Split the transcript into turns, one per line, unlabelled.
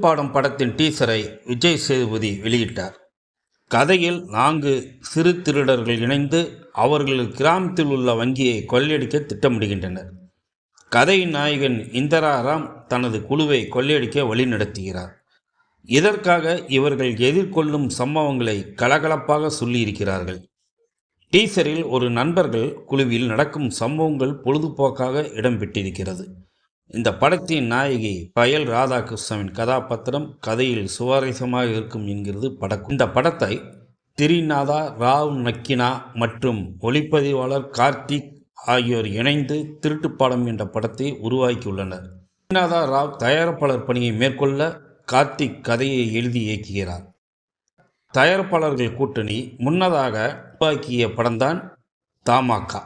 குளிர்பாடம் படத்தின் டீசரை விஜய் சேதுபதி வெளியிட்டார். கதையில் நான்கு சிறு திருடர்கள் இணைந்து அவர்கள் கிராமத்தில் உள்ள வங்கியை கொள்ளையடிக்க திட்டமிடுகின்றனர். கதையின் நாயகன் இந்தராராம் தனது குழுவை கொள்ளையடிக்க வழிநடத்துகிறார் இதற்காக இவர்கள் எதிர்கொள்ளும் சம்பவங்களை கலகலப்பாக சொல்லியிருக்கிறார்கள். டீசரில் ஒரு நண்பர்கள் குழுவில் நடக்கும் சம்பவங்கள் பொழுதுபோக்காக இடம்பெற்றிருக்கிறது. இந்த படத்தின் நாயகி பயல் ராதாகிருஷ்ணவின் கதாபாத்திரம் கதையில் சுவாரஸ்யமாக இருக்கும் என்கிறது படம் இந்த படத்தை திரிநாதா ராவ் நக்கினா மற்றும் ஒளிப்பதிவாளர் கார்த்திக் ஆகியோர் இணைந்து திருட்டுப்பாடம் என்ற படத்தை உருவாக்கியுள்ளனர். திரிநாதா ராவ் தயாரிப்பாளர் பணியை மேற்கொள்ள கார்த்திக் கதையை எழுதி இயக்குகிறார். தயாரிப்பாளர்கள் கூட்டணி முன்னதாக உருவாக்கிய படம்தான் தாமாக்கா